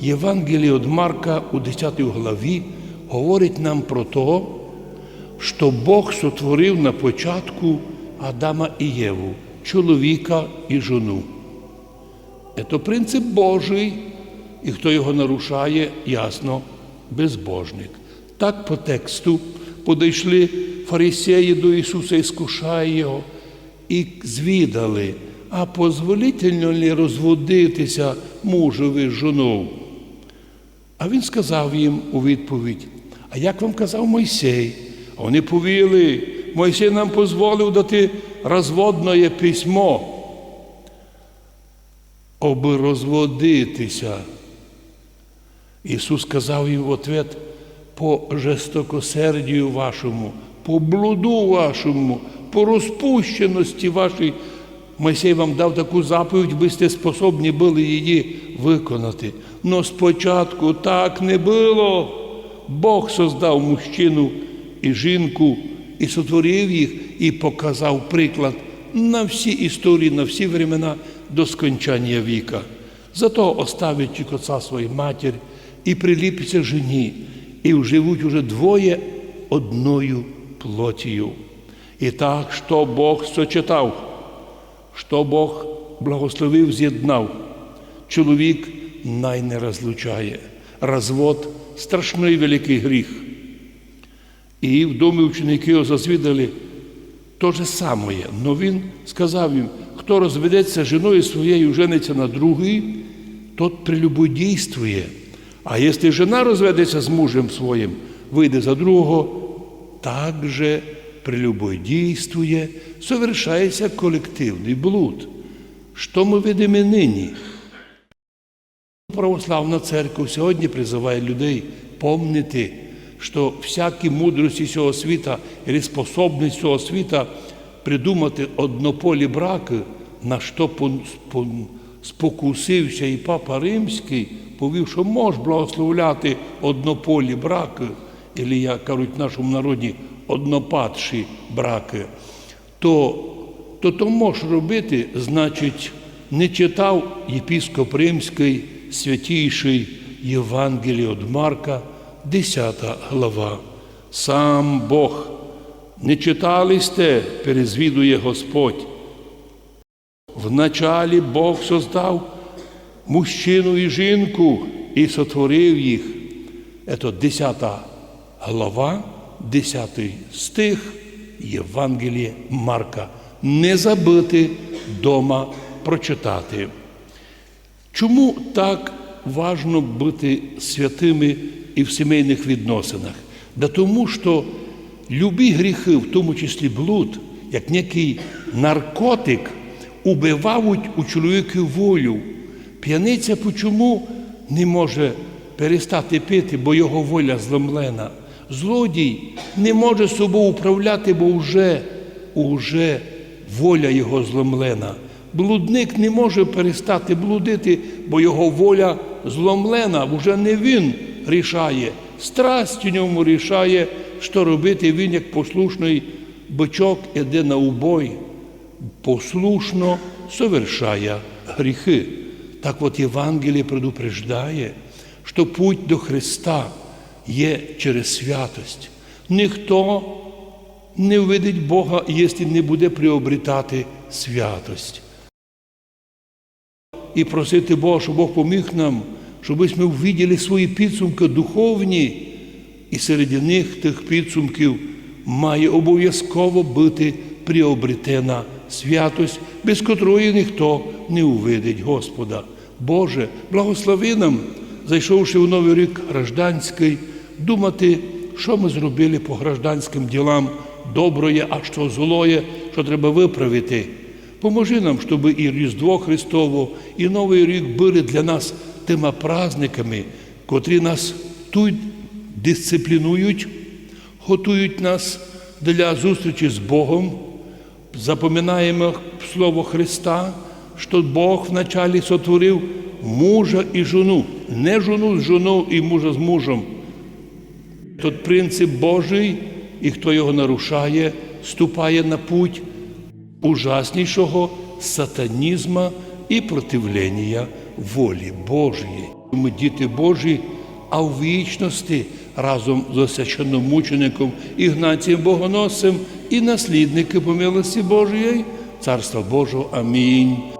Євангеліє від Марка у 10 главі говорить нам про те, що Бог сотворив на початку Адама і Єву, чоловіка і жону. Це принцип Божий, і хто його нарушає, ясно, безбожник. Так по тексту подійшли фарисеї до Ісуса і скушає Його, і звідали, а позволительно ли розводитися мужові з жоною? А він сказав їм у відповідь: А як вам казав Мойсей? А вони повіли, Мойсей нам дозволив дати розводне письмо, аби розводитися. Ісус сказав їм в ответ, по жестокосердію вашому, по блуду вашому, по розпущеності вашій. Мойсей вам дав таку заповідь, ви сте способні були її виконати. Но спочатку так не було. Бог создав мужчину і жінку, і сотворив їх, і показав приклад на всі історії, на всі времена до скончання віка. Зато оставить чик свою матір і приліпиться жені, і живуть уже двоє одною плотію. І так, що Бог сочетав, що Бог благословив, з'єднав, чоловік най не розлучає. Розвод страшний великий гріх. І в домі ученики його зазвідали то же саме. Но він сказав їм, хто розведеться з жіною своєю, жениться на другій, тот прелюбодійствує. А якщо жена розведеться з мужем своїм, вийде за другого, так же прелюбодійствує, совершається колективний блуд. Що ми видимо нині? Православна церква сьогодні призиває людей помнити, що всякі мудрості цього світа і способність цього світа придумати однополі браки, на що спокусився і Папа Римський, повів, що може благословляти однополі браки, або, як кажуть в нашому народі, однопадші браки, то то то можеш робити, значить, не читав єпіскоп Римський, святійший Євангеліє від Марка, 10 глава. Сам Бог. Не читали сте, перезвідує Господь. Вначалі Бог создав мужчину і жінку і сотворив їх. Це 10 глава, 10 стих Євангелія Марка. Не забити дома прочитати. Чому так важно бути святими і в сімейних відносинах? Да тому що любі гріхи, в тому числі блуд, як некий наркотик, убивають у чоловіка волю. П'яниця почому не може перестати пити, бо його воля зломлена. Злодій не може собою управляти, бо вже, уже воля його зломлена. Блудник не може перестати блудити, бо його воля зломлена, вже не він рішає. Страсть у ньому рішає, що робити він, як послушний бичок, іде на убой, послушно совершає гріхи. Так от Євангеліє предупреждає, що путь до Христа є через святость. Ніхто не увидить Бога, якщо не буде приобретати святость. І просити Бога, щоб Бог поміг нам, щоб ми увиділи свої підсумки духовні, і серед них тих підсумків має обов'язково бути приобретена святость, без котрої ніхто не увидить Господа. Боже, благослови нам, зайшовши в новий рік гражданський, думати, що ми зробили по гражданським ділам доброє, а що злоє, що треба виправити. Поможи нам, щоб і Різдво Христово, і Новий рік були для нас тими праздниками, котрі нас тут дисциплінують, готують нас для зустрічі з Богом, запоминаємо Слово Христа, що Бог вначалі сотворив мужа і жону, не жону з жоною і мужа з мужем. Тот принцип Божий, і хто його нарушає, ступає на путь ужаснішого сатанізма і противлення волі Божої. Ми діти Божі, а в вічності разом з освященномучеником Ігнацієм Богоносцем і наслідники по милості Божої, Царства Божого. Амінь.